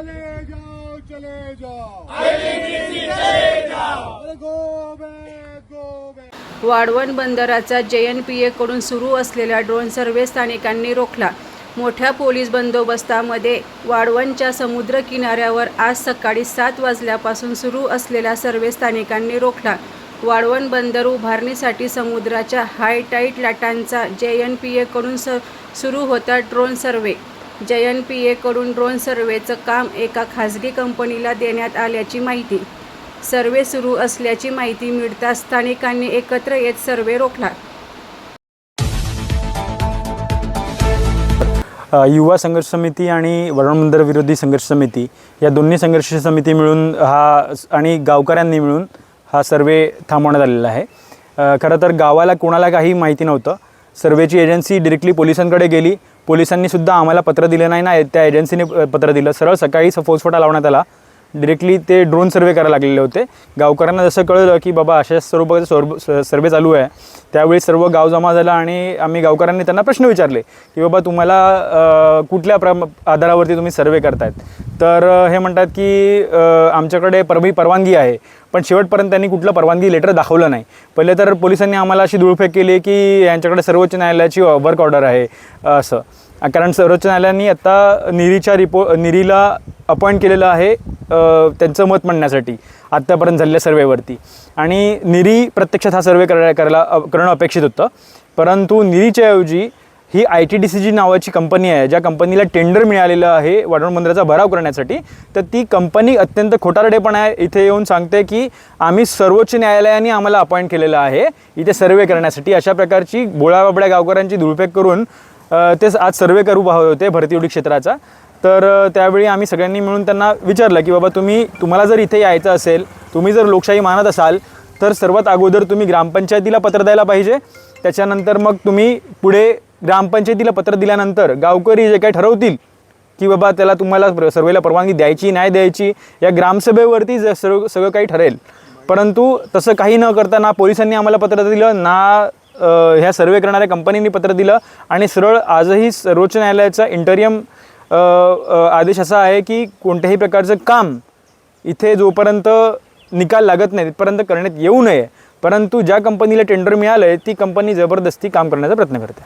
चले जाओ चले जाओ। वाढवण बंदराचा जेएनपीएकडून सुरू असलेला ड्रोन सर्वे स्थानिकांनी रोखला. मोठ्या पोलीस बंदोबस्तामध्ये वाढवणच्या समुद्र किनाऱ्यावर आज सकाळी सात वाजल्यापासून सुरू असलेला सर्वे स्थानिकांनी रोखला. वाढवण बंदर उभारणीसाठी समुद्राच्या हाय टाईट लाटांचा जे एन पी एकडून स सुरू होता ड्रोन सर्वे. जयन एन पी एकडून ड्रोन सर्वेचं काम एका खाजगी कंपनीला देण्यात आल्याची माहिती. सर्वे सुरू असल्याची माहिती मिळताच स्थानिकांनी एकत्र येत सर्वे रोखला. युवा संघर्ष समिती आणि वरणमंदर विरोधी संघर्ष समिती या दोन्ही संघर्ष समिती मिळून हा आणि गावकऱ्यांनी मिळून हा सर्वे थांबवण्यात आलेला आहे. खरं तर गावाला कोणाला काही माहिती नव्हतं. सर्वेची एजन्सी डिरेक्टली पोलिसांकडे गेली. पोलिसांनी सुद्धा आम्हाला पत्र दिलं नाही ना त्या एजन्सीने पत्र दिलं. सरळ सकाळी फोसफोटा लावण्यात आला. डिरेक्टली ते ड्रोन सर्वे करायला लागलेले होते. गावकऱ्यांना जसं कळलं की बाबा अशा स्वरूपाचं सर्व स- सर्वे चालू आहे. त्यावेळी सर्व गाव जमा झाला आणि आम्ही गावकऱ्यांनी त्यांना प्रश्न विचारले की बाबा तुम्हाला कुठल्या प्र आधारावरती तुम्ही सर्वे करतायत? तर हे म्हणतात की आमच्याकडे परवी परवानगी आहे. पण शेवटपर्यंत त्यांनी कुठलं परवानगी लेटर दाखवलं नाही. पहिले तर पोलिसांनी आम्हाला अशी धुळफेक केली की यांच्याकडे सर्वोच्च न्यायालयाची वर्क ऑर्डर आहे असं. कारण सर्वोच्च न्यायालयाने आत्ता निरीच्या रिपो निरीला अपॉइंट केलेलं आहे त्यांचं मत मांडण्यासाठी आत्तापर्यंत झालेल्या सर्वेवरती. आणि निरी प्रत्यक्षात हा सर्वे करायला करायला करणं अपेक्षित होतं. परंतु निरीच्या ऐवजी ही I T D C G नावाची कंपनी आहे ज्या कंपनीला टेंडर मिळालेलं आहे वाढवण बंदराचा भराव करण्यासाठी तर ती कंपनी अत्यंत खोटारडेपणा आहे इथे येऊन सांगते की आम्ही सर्वोच्च न्यायालयाने आम्हाला अपॉइंट केलेलं आहे इथे सर्वे करण्यासाठी. अशा प्रकारची बोळाबाबड्या गावकऱ्यांची दुरुपयोग करून तेच आज सर्वे करू पाहत होते भरती उडी क्षेत्राचा. तर त्यावेळी आम्ही सगळ्यांनी मिळून त्यांना विचारलं की बाबा तुम्ही तुम्हाला जर इथे यायचं असेल तुम्ही जर लोकशाही मानत असाल तर सर्वात अगोदर तुम्ही ग्रामपंचायतीला पत्र द्यायला पाहिजे. त्याच्यानंतर मग तुम्ही पुढे ग्रामपंचायतीला पत्र दिल्यानंतर गावकरी जे काही ठरवतील की बाबा त्याला तुम्हाला सर्वेला परवानगी द्यायची नाही द्यायची या ग्रामसभेवरती ज- सर्व सगळं काही ठरेल. परंतु तसं काही न करता ना पोलिसांनी आम्हाला पत्र दिलं ना ह्या सर्वे करणाऱ्या कंपनीने पत्र दिलं. आणि सरळ आजही सर्वोच्च न्यायालयाचा इंटरियम आदेश असा आहे की कोणत्याही प्रकारचं काम इथे जोपर्यंत निकाल लागत नाही तिथपर्यंत करण्यात येऊ नये. परंतु ज्या कंपनीला टेंडर मिळालं आहे ती कंपनी जबरदस्ती काम करण्याचा प्रयत्न करते.